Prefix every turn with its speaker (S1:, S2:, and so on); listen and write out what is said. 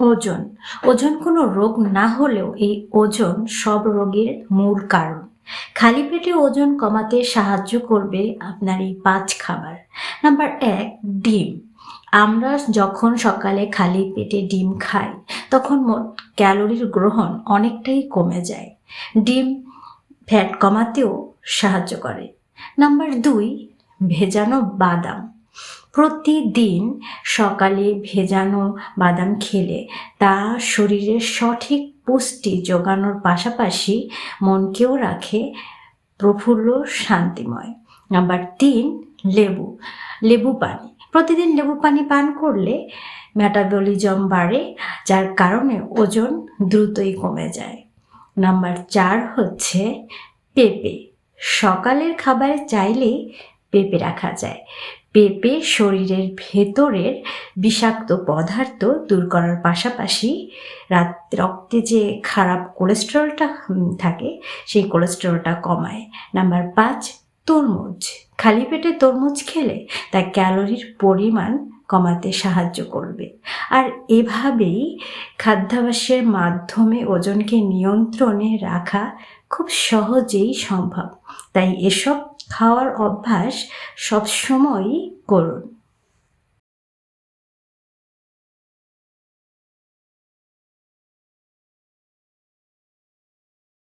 S1: ওজন। ওজন কোনো রোগ না হলেও এই ওজন সব রোগের মূল কারণ। খালি পেটে ওজন কমাতে সাহায্য করবে আপনার এই পাঁচ খাবার। নাম্বার এক, ডিম। আমরা যখন সকালে খালি পেটে ডিম খাই, তখন মোট ক্যালোরির গ্রহণ অনেকটাই কমে যায়। ডিম ফ্যাট কমাতেও সাহায্য করে। নাম্বার দুই, ভেজানো বাদাম। প্রতিদিন সকালে ভেজানো বাদাম খেলে তা শরীরের সঠিক পুষ্টি যোগানোর পাশাপাশি মনকেও রাখে প্রফুল্ল শান্তিময়। নাম্বার তিন, লেবু লেবু পানি। প্রতিদিন লেবু পানি পান করলে মেটাবলিজম বাড়ে, যার কারণে ওজন দ্রুতই কমে যায়। নাম্বার চার হচ্ছে পেঁপে। সকালের খাবারে চাইলেই পেঁপে রাখা যায়। পেঁপে শরীরের ভেতরের বিষাক্ত পদার্থ দূর করার পাশাপাশি রাত রক্তে যে খারাপ কোলেস্টেরলটা থাকে, সেই কোলেস্টেরলটা কমায়। নাম্বার পাঁচ, তরমুজ। খালি পেটে তরমুজ খেলে তা ক্যালোরির পরিমাণ কমাতে সাহায্য করবে। আর এভাবেই খাদ্যাভ্যাসের মাধ্যমে ওজনকে নিয়ন্ত্রণে রাখা খুব সহজেই সম্ভব। তাই এসব খাওয়ার অভ্যাস সবসময়ই করুন।